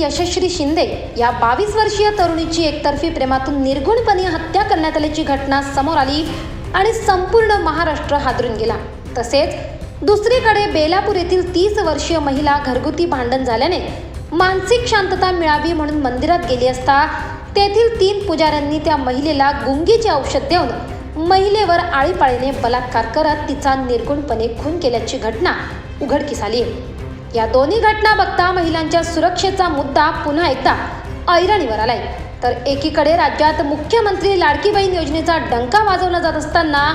यशस्वी शिंदे या बावीस वर्षीय तरुणीची एकतर्फी प्रेमातून निर्गुणपणे हत्या करण्यात आल्याची घटना समोर आली आणि संपूर्ण महाराष्ट्र हादरून गेला. तसेच दुसरीकडे बेलापूर येथील तीस वर्षीय महिला घरगुती भांडण झाल्याने मानसिक शांतता मिळावी म्हणून मंदिरात गेली असता तेथील तीन पुजाऱ्यांनी त्या महिलेला गुंगीचे औषध देऊन महिलेवर आळीपाळीने बलात्कार करत तिचा निर्गुणपणे खून केल्याची घटना उघडकीस आली या दोन्ही घटना बघता महिलांच्या सुरक्षेचा मुद्दा पुन्हा एकदा ऐरणीवर आलाय. तर एकीकडे राज्यात मुख्यमंत्री लाडकी बहीण योजनेचा डंका वाजवला जात असताना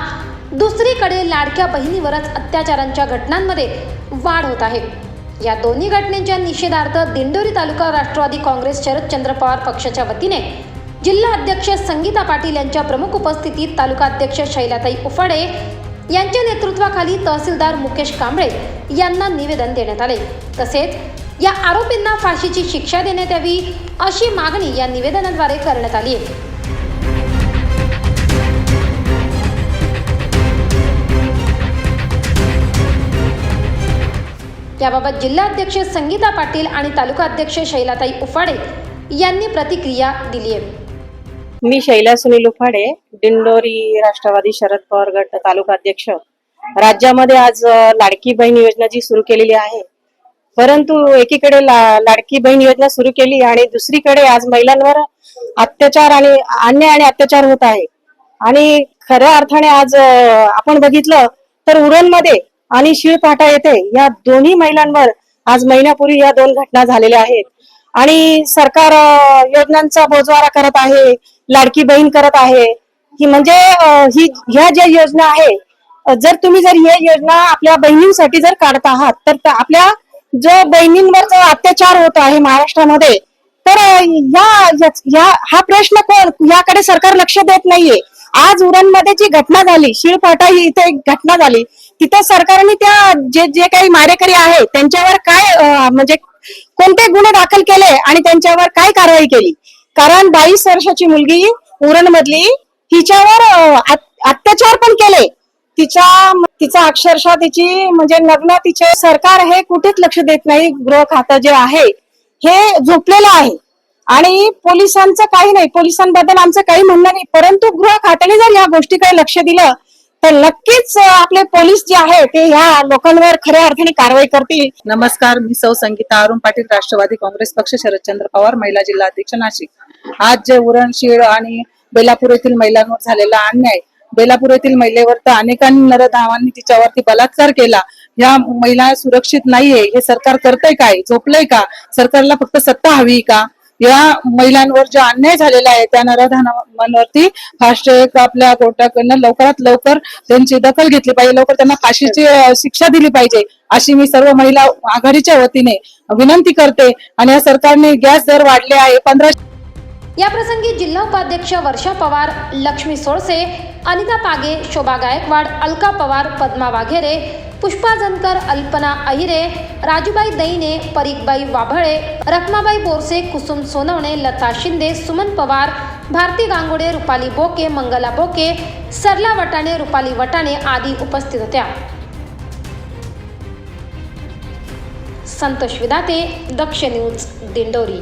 दुसरीकडे लाडक्या बहिणीवरच अत्याचारांच्या घटनांमध्ये वाढ होत आहे. या दोन्ही घटनेच्या निषेधार्थ दिंडोरी तालुका राष्ट्रवादी काँग्रेस शरदचंद्र पवार पक्षाच्या वतीने जिल्हा अध्यक्ष संगीता पाटील यांच्या प्रमुख उपस्थितीत तालुका अध्यक्ष शैलाताई उफाडे यांच्या नेतृत्वाखाली तहसीलदार मुकेश कांबळे यांना निवेदन देण्यात आले. तसेच या आरोपींना फाशीची शिक्षा देण्यात यावी अशी मागणी या निवेदनाद्वारे करण्यात आली आहे. याबाबत जिल्हाध्यक्ष संगीता पाटील आणि तालुका अध्यक्ष शैलाताई उफाडे यांनी प्रतिक्रिया दिली आहे. मी शैला सुनील उफाडे दिंडोरी राष्ट्रवादी शरद पवार गट तालुका अध्यक्ष. राज्यामध्ये आज लाडकी बहीण योजना जी सुरू केलेली आहे परंतु एकीकडे ला- लाडकी बहीण योजना सुरू केली आणि दुसरीकडे आज महिलांवर अत्याचार आणि अन्याय आणि अत्याचार होत आहे. आणि खऱ्या अर्थाने आज आपण बघितलं तर उरणमध्ये आणि शिळपाटा येथे या दोन्ही महिलांवर आज महिन्यापूर्वी या दोन घटना झालेल्या आहेत. आणि सरकार योजनांचा बोजवारा करत आहे लाडकी बहीण करत आहे. की म्हणजे ही ह्या ज्या योजना आहे जर तुम्ही जर ही योजना आपल्या बहिणींसाठी जर काढत आहात तर आपल्या जो बहिणींवर जो अत्याचार होत आहे महाराष्ट्रामध्ये तर या या हा प्रश्न कोण याकडे सरकार लक्ष देत नाहीये. आज उरणमध्ये जी घटना झाली शिळपाटा ही इथे एक घटना झाली तिथं सरकारने त्या जे जे काही मारेकरी आहे त्यांच्यावर काय म्हणजे कोणते गुन्हे दाखल केले आणि त्यांच्यावर काय कारवाई केली? कारण बावीस वर्षाची मुलगी उरण मधली तिच्यावर अत्याचार पण केले. तिच्या तिचा अक्षरशः तिची म्हणजे नग्न तिचे सरकार हे कुठेच लक्ष देत नाही. गृह खातं जे आहे हे झोपलेलं आहे. आणि पोलिसांचं काही नाही. पोलिसांबद्दल आमचं काही म्हणणं नाही. परंतु गृह खात्याने जर या गोष्टीकडे लक्ष दिलं तर नक्कीच आपले पोलीस जे आहे ते ह्या लोकांवर खऱ्या अर्थाने कारवाई करतील. नमस्कार मी सौ संगीता अरुण पाटील राष्ट्रवादी काँग्रेस पक्ष शरदचंद्र पवार महिला जिल्हा अध्यक्ष नाशिक. आज जे उरणशीळ आणि बेलापूर येथील महिलांवर झालेला अन्याय बेलापूर येथील महिलेवर तर अनेकांनी नरधावांनी तिच्यावरती बलात्कार केला. या महिला सुरक्षित नाहीये हे सरकार करतंय काय? झोपलंय का? सरकारला फक्त सत्ता हवी का? या महिलांवर जो अन्याय झालेला आहे त्या नराधानावरती फास्ट ट्रॅक आपल्या कोर्टाकडनं लवकरात लवकर त्यांची दखल घेतली पाहिजे. लवकर त्यांना फाशीची शिक्षा दिली पाहिजे. अशी मी सर्व महिला आघाडीच्या वतीने विनंती करते आणि या सरकारने गॅस दर वाढले आहे. पंधरा या प्रसंगी जिल्हा उपाध्यक्ष वर्षा पवार लक्ष्मी सोळसे अनिता पागे शोभा गायकवाड अलका पवार पद्मा वाघेरे पुष्पा जनकर अल्पना अहिरे राजूबाई दैने परीकबाई वाभळे रखमाबाई बोरसे कुसुम सोनवणे लता शिंदे सुमन पवार भारती गांगुडे रुपाली बोके मंगला बोके सरला वटाणे रुपाली वटाणे आदी उपस्थित होत्या. संतोष विदाते दक्ष न्यूज दिंडोरी.